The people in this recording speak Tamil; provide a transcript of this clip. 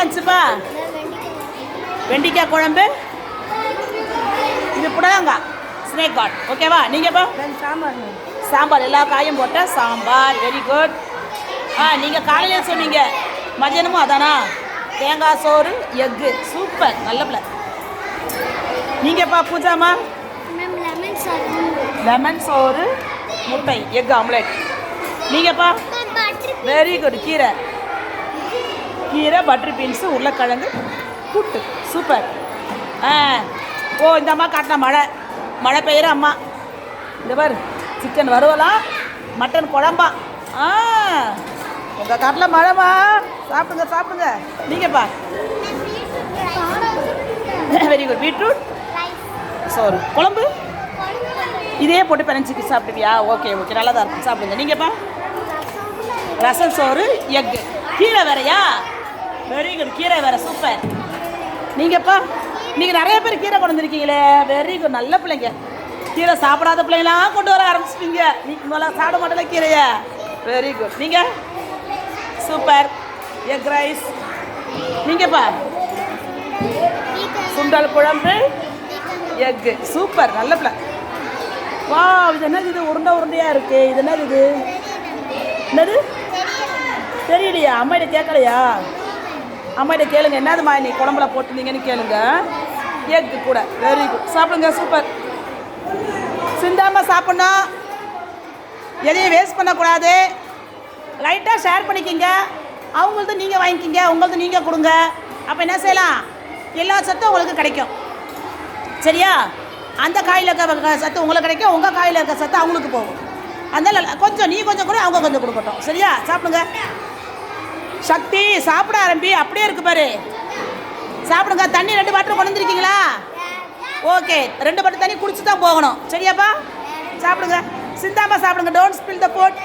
லஞ்சுப்பா வெண்டிக்காய் குழம்பு இது புடலங்காய். ஸ்னேக் காட் ஓகேவா நீங்கப்பா சாம்பார் சாம்பார். எல்லா காயும் போட்ட சாம்பார். வெரி குட் ஆ நீங்கள் காலையில் சொன்னீங்க? மதியானமும் அதானா? தேங்காய் சோறு எக்கு. சூப்பர் நல்ல பிள்ளை. நீங்கப்பா பூஜாமா லெமன் சோறு முட்டை எக் ஆம்லெட் நீங்கப்பா வெரி குட் கீரை. கீரை பட்டர் பீன்ஸு உருளைக்கிழங்கு கூட்டு. சூப்பர் ஆ. ஓ இந்த அம்மா காட்டினா மழை. மழை பெய்கிற அம்மா. இந்த பாரு சிக்கன் வறுவலாம் மட்டன் குழம்பா. ஆ. உங்கள் காட்டில் மழைமா சாப்பிடுங்க சாப்பிடுங்க. நீங்கப்பா. வெரி குட் பீட்ரூட் சோறு குழம்பு? இதே போட்டு பிணைஞ்சிக்கு சாப்பிடுவியா? ஓகே ஓகே நல்லா தான் இருக்கும். சாப்பிடுங்க. நீங்கப்பா? ரசம் சோறு எக்கு. கீரை வேறையா? வெரி குட் கீரை வேற சூப்பர் நீங்கப்பா நீங்கள் நிறைய பேர் கீரை கொண்டு வந்திருக்கீங்களே. வெரி குட் நல்ல பிள்ளைங்க. கீரை சாப்பிடாத பிள்ளைங்களாம் கொண்டு வர ஆரம்பிச்சிட்டீங்க. நீ முதல்ல சாப்பிட மாட்டல கீரையை. வெரி குட் நீங்கள் சூப்பர் எக் ரைஸ் நீங்கப்பா? சுண்டல் குழம்பு. எக்கு சூப்பர் நல்ல பிள்ளை. வா இது என்னது இது? உருண்டை உருண்டையாக இருக்கு. இது என்னது இது? என்னது? தெரியலையா? அம்மாயிட்ட கேட்கலையா? அம்மாட்ட கேளுங்க என்னதுமா நீ குழம்புல போட்டுருந்தீங்கன்னு கேளுங்க. எக்கு கூட. வெரி குட் சாப்பிடுங்க சூப்பர் சிந்தாம சாப்பிட்ணும். எதையும் வேஸ்ட் பண்ணக்கூடாது. லைட்டாக ஷேர் பண்ணிக்கிங்க. அவங்களது நீங்கள் வாங்கிக்கிங்க உங்களது நீங்கள் கொடுங்க. அப்போ என்ன செய்யலாம்? எல்லா சத்தும் உங்களுக்கு கிடைக்கும். சரியா? அந்த காயில் இருக்க சத்து உங்களுக்கு கிடைக்கும் உங்கள் காயில் இருக்க சத்து அவங்களுக்கு போகும். அதனால் கொஞ்சம் நீ கொஞ்சம் கூட அவங்க கொஞ்சம் கொடுக்கட்டும். சரியா? சாப்பிடுங்க. சக்தி சாப்பிட ஆரம்பி. அப்படியே இருக்கு பாரு. சாப்பிடுங்க. தண்ணி ரெண்டு பாட்டில் கொண்டு ஓகே. ரெண்டு பாட்டில் தண்ணி குடிச்சு தான் போகணும். சரியாப்பா? சாப்பிடுங்க. சிந்தாம சாப்பிடுங்க. Don't spill the boat